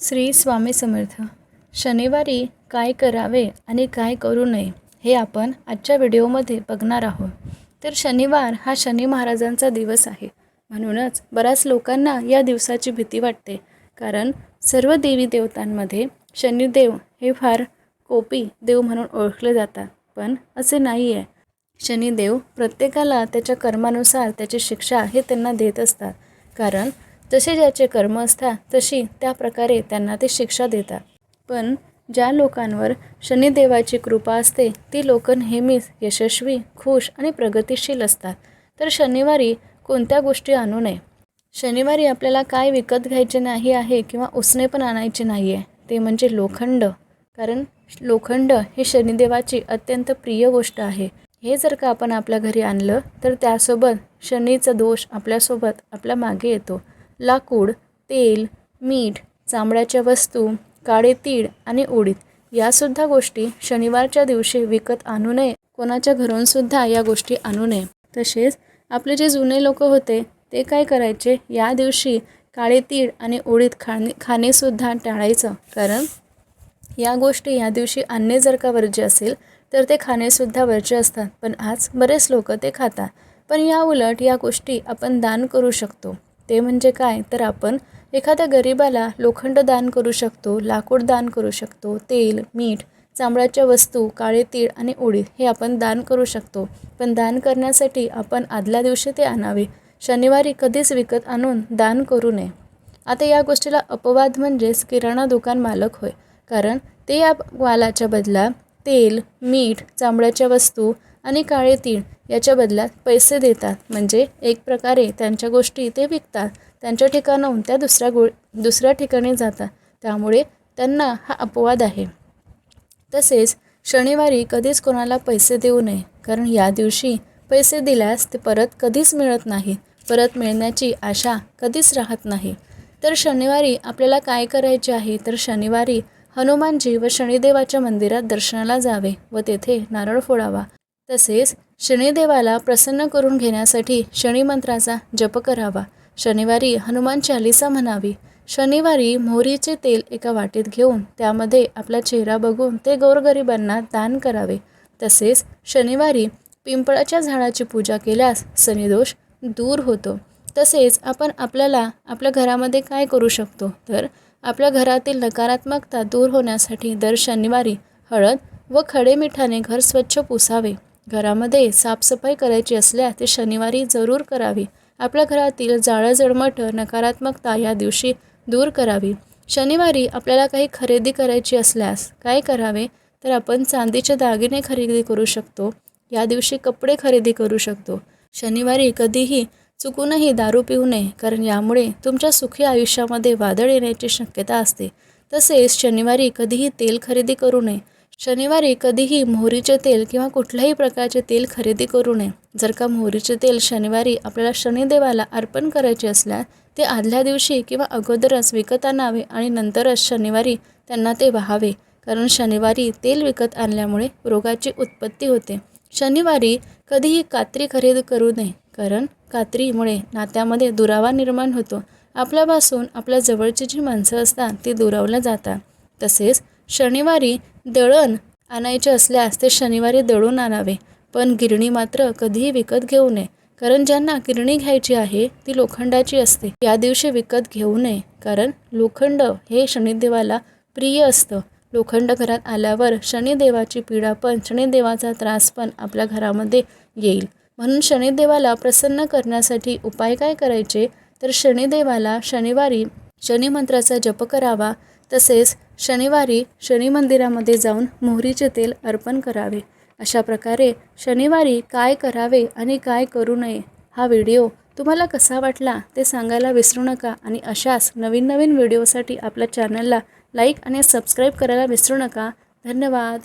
श्री स्वामी समर्थ. शनिवारी काय करावे आणि काय करू नये हे आपण आजच्या व्हिडिओमध्ये बघणार आहोत. तर शनिवार हा शनी महाराजांचा दिवस आहे. म्हणूनच बऱ्याच लोकांना या दिवसाची भीती वाटते. कारण सर्व देवी देवतांमध्ये शनिदेव हे फार कोपी देव म्हणून ओळखले जातात. पण असे नाही आहे शनिदेव प्रत्येकाला त्याच्या कर्मानुसार त्याची शिक्षा हे त्यांना देत असतात. कारण जसे ज्याचे कर्म असतात तशी त्या प्रकारे त्यांना ते शिक्षा देतात. पण ज्या लोकांवर शनिदेवाची कृपा असते ती लोक नेहमीच यशस्वी खुश आणि प्रगतिशील असतात. तर शनिवारी कोणत्या गोष्टी आणू नये? शनिवारी आपल्याला काय विकत घ्यायचे नाही आहे किंवा उसने पण आणायचे नाही आहे ते म्हणजे लोखंड. कारण लोखंड ही शनिदेवाची अत्यंत प्रिय गोष्ट आहे. हे जर का आपण आपल्या घरी आणलं तर त्यासोबत शनीचा दोष आपल्यासोबत आपल्या मागे येतो. लाकूड तेल मीठ चामड्याच्या वस्तू काळे तीळ आणि उडीद यासुद्धा गोष्टी शनिवारच्या दिवशी विकत आणू नये. कोणाच्या घरूनसुद्धा या गोष्टी आणू नये. तसेच आपले जे जुने लोक होते ते काय करायचे? या दिवशी काळे तीळ आणि उडीद खाणे खाणेसुद्धा टाळायचं. कारण या गोष्टी या दिवशी आणणे जर का वर्ज्य असेल तर ते खाणेसुद्धा वर्ज्य असतात. पण आज बरेच लोक ते खातात. पण या उलट या गोष्टी आपण दान करू शकतो. ते म्हणजे काय? तर आपण एखाद्या गरिबाला लोखंड दान करू शकतो लाकूड दान करू शकतो तेल मीठ चांबळाच्या वस्तू काळे तीळ आणि उडीद हे आपण दान करू शकतो. पण दान करण्यासाठी आपण आदल्या दिवशी ते आणावे. शनिवारी कधीच विकत आणून दान करू नये. आता या गोष्टीला अपवाद म्हणजेच किराणा दुकान मालक होय. कारण ते या मालाच्या बदला तेल मीठ चांबड्याच्या वस्तू आणि काळे तीळ याच्या बदल्यात पैसे देतात. म्हणजे एक प्रकारे त्यांच्या गोष्टी ते विकतात. त्यांच्या ठिकाणाहून त्या दुसऱ्या गो दुसऱ्या ठिकाणी जातात. त्यामुळे त्यांना हा अपवाद आहे. तसेच शनिवारी कधीच कोणाला पैसे देऊ नये. कारण या दिवशी पैसे दिल्यास ते परत कधीच मिळत नाही. परत मिळण्याची आशा कधीच राहत नाही. तर शनिवारी आपल्याला काय करायचे आहे? तर शनिवारी हनुमानजी व शनिदेवाच्या मंदिरात दर्शनाला जावे व तेथे नारळ फोडावा. तसेच शनिदेवाला प्रसन्न करून घेण्यासाठी शनिमंत्राचा जप करावा. शनिवारी हनुमान चालिसा म्हणावी. शनिवारी मोहरीचे तेल एका वाटीत घेऊन त्यामध्ये आपला चेहरा बघून ते गोरगरिबांना दान करावे. तसेच शनिवारी पिंपळाच्या झाडाची पूजा केल्यास शनिदोष दूर होतो. तसेच आपण आपल्याला आपल्या घरामध्ये काय करू शकतो? तर आपल्या घरातील नकारात्मकता दूर होण्यासाठी दर शनिवारी हळद व खडे मिठाने घर स्वच्छ पुसावे. घरामध्ये साफसफाई करायची असल्यास ते शनिवारी जरूर करावी. आपल्या घरातील जाळंजळमट नकारात्मकता या दिवशी दूर करावी. शनिवारी आपल्याला काही खरेदी करायची असल्यास काय करावे? तर आपण चांदीचे दागिने खरेदी करू शकतो. या दिवशी कपडे खरेदी करू शकतो. शनिवारी कधीही चुकूनही दारू पिऊ नये कारण यामुळे तुमच्या सुखी आयुष्यामध्ये वादळ येण्याची शक्यता असते. तसेच शनिवारी कधीही तेल खरेदी करू नये शनिवारी कधीही मोहरीचे तेल किंवा कुठल्याही प्रकारचे तेल खरेदी करू नये. जर का मोहरीचे तेल शनिवारी आपल्याला शनिदेवाला अर्पण करायचे असल्यास ते आदल्या दिवशी किंवा अगोदरच विकत आणावे आणि नंतरच शनिवारी त्यांना ते वाहावे कारण शनिवारी तेल विकत आणल्यामुळे रोगाची उत्पत्ती होते. शनिवारी कधीही कात्री खरेदी करू नये कारण कात्रीमुळे नात्यामध्ये दुरावा निर्माण होतो. आपल्यापासून आपल्या जवळची जी माणसं असतात ती दुरावल्या जातात. तसेच शनिवारी दळण आणायचे असल्यास ते शनिवारी दळून आणावे पण गिरणी मात्र कधीही विकत घेऊ नये कारण ज्यांना गिरणी घ्यायची आहे ती लोखंडाची असते. या दिवशी विकत घेऊ नये कारण लोखंड हे शनिदेवाला प्रिय असतं. लोखंड घरात आल्यावर शनिदेवाची पीडा पण शनिदेवाचा त्रास पण आपल्या घरामध्ये येईल. म्हणून शनिदेवाला प्रसन्न करण्यासाठी उपाय काय करायचे? तर शनिदेवाला शनिवारी शनिमंत्राचा जप करावा तसेच शनिवारी शनी मंदिरामध्ये जाऊन मोहरीचे तेल अर्पण करावे. अशा प्रकारे शनिवारी काय करावे आणि काय करू नये हा व्हिडिओ तुम्हाला कसा वाटला ते सांगायला विसरू नका आणि अशाच नवीन नवीन व्हिडिओसाठी आपल्या चॅनलला लाईक आणि सबस्क्राईब करायला विसरू नका. धन्यवाद.